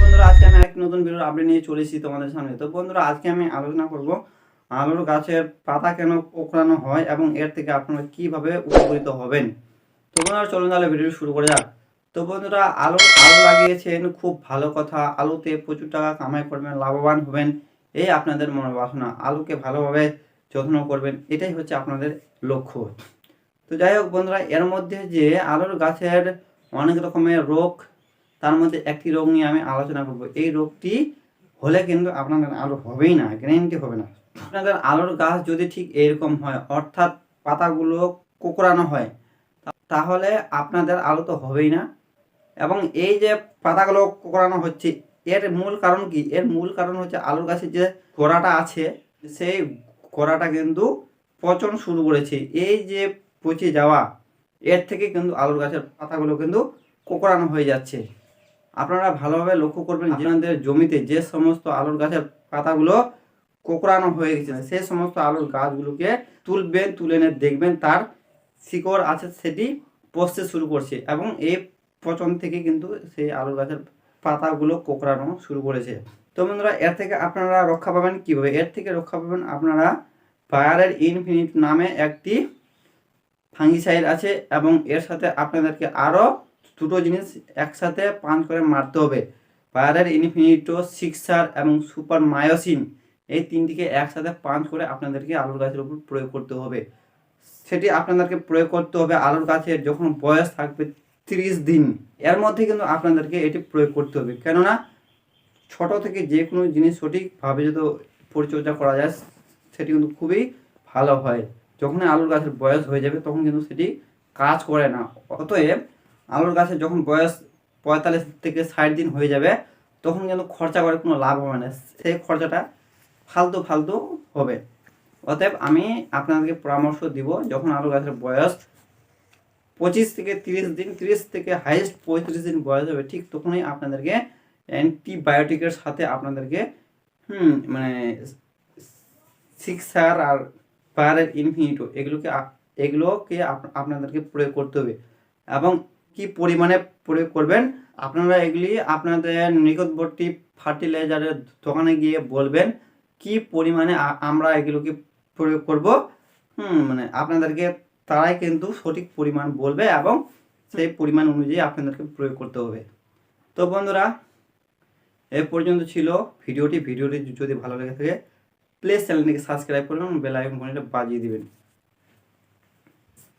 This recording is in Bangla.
বন্ধুরা, আজকে আমি এক নতুন নিয়ে চলে এসেছি তোমাদের সামনে। তো বন্ধুরা, আজকে আমি আলোচনা আলুর গাছের পাতা কেন হয় এবং এর থেকে আপনারা কীভাবে উপকৃত হবেন। চলুন তাহলে তো বন্ধুরা, আলু লাগিয়েছেন, খুব ভালো কথা। আলুতে প্রচুর টাকা কামাই করবেন, লাভবান হবেন, এই আপনাদের মনোবাসনা আলুকে ভালোভাবে যত্ন করবেন, এটাই হচ্ছে আপনাদের লক্ষ্য। তো যাই হোক বন্ধুরা, এর মধ্যে যে আলুর গাছের অনেক রকমের রোগ তার মধ্যে একটি রোগ নিয়ে আমি আলোচনা করব। এই রোগটি হলে কিন্তু আপনাদের আলু হবেই না গ্যারেন্টি হবে না। আপনাদের আলুর গাছ যদি ঠিক এরকম হয়, অর্থাৎ পাতাগুলো কোকড়ানো হয়, তাহলে আপনাদের আলু তো হবেই না। এবং এই যে পাতাগুলো কোকড়ানো হচ্ছে, এর মূল কারণ কি? এর মূল কারণ হচ্ছে আলুর গাছের যে গোড়াটা আছে, সেই গোড়াটা কিন্তু পচন শুরু করেছে। এই যে পচে যাওয়া, এর থেকে কিন্তু আলুর গাছের পাতাগুলো কিন্তু কোকড়ানো হয়ে যাচ্ছে। আপনারা ভালোভাবে লক্ষ্য করবেন যে আপনাদের জমিতে যে সমস্ত আলুর গাছের পাতাগুলো কোকড়ানো হয়ে গেছে সেই সমস্ত আলুর গাছগুলোকে তুলবেন তুলে এনে দেখবেন তার শিকড় আছে সেটি পচতে শুরু করছে এবং এই পচন থেকে কিন্তু সেই আলুর গাছের পাতাগুলো কোকড়ানো শুরু করেছে। তো বন্ধুরা এর থেকে আপনারা রক্ষা পাবেন কীভাবে? এর থেকে রক্ষা পাবেন আপনারা ফায়ারের ইনফিনিট নামে একটি ফাঙ্গিসাইড আছে এবং এর সাথে আপনাদেরকে আরও দুটো জিনিস একসাথে পাঁচ করে মারতে হবে। ফায়ারের ইনফিনিটো, সিক্সার এবং সুপার মায়োসিন এই তিনটিকে একসাথে পাঁচ করে আপনাদেরকে আলুর গাছের উপর প্রয়োগ করতে হবে। সেটি আপনাদেরকে প্রয়োগ করতে হবে আলুর গাছের যখন বয়স থাকবে তিরিশ দিন। এর মধ্যে কিন্তু আপনাদেরকে এটি প্রয়োগ করতে হবে। কেননা ছোট থেকে যে কোনো জিনিস সঠিকভাবে যদি পরিচর্যা করা যায়, সেটি কিন্তু খুবই ভালো হয়। যখন আলুর গাছের বয়স হয়ে যাবে, তখন কিন্তু সেটি কাজ করে না। অতএব আলুর গাছের যখন বয়স পঁয়তাল্লিশ থেকে ষাট দিন হয়ে যাবে, তখন কিন্তু খরচা করে কোনো লাভ হবে না। সেই খরচাটা ফালতু ফালতু হবে। অতএব আমি আপনাদেরকে পরামর্শ দিব, যখন আলু গাছের বয়স পঁচিশ থেকে তিরিশ দিন, তিরিশ থেকে হাইয়েস্ট পঁয়ত্রিশ দিন বয়স হবে, ঠিক তখনই আপনাদেরকে অ্যান্টিবায়োটিকের সাথে আপনাদেরকে, হুম মানে সিক্সার আর ফায়ারের ইনফিনিটো এগুলোকে এগুলোকে আপনাদেরকে প্রয়োগ করতে হবে। এবং কি পরিমাণে প্রয়োগ করবেন, আপনারা এগুলি আপনাদের নিকটবর্তী ফার্টিলাইজারের দোকানে গিয়ে বলবেন, কি পরিমাণে আমরা এগুলোকে প্রয়োগ করব। হুম মানে আপনাদেরকে তারাই কিন্তু সঠিক পরিমাণ বলবে এবং সেই পরিমাণ অনুযায়ী আপনাদেরকে প্রয়োগ করতে হবে। তো বন্ধুরা, এ পর্যন্ত ছিল ভিডিওটি। ভিডিওটি যদি ভালো লেগে থাকে, প্লিজ চ্যানেলটিকে সাবস্ক্রাইব করবেন এবং বেল আইকন বাজিয়ে দিবেন।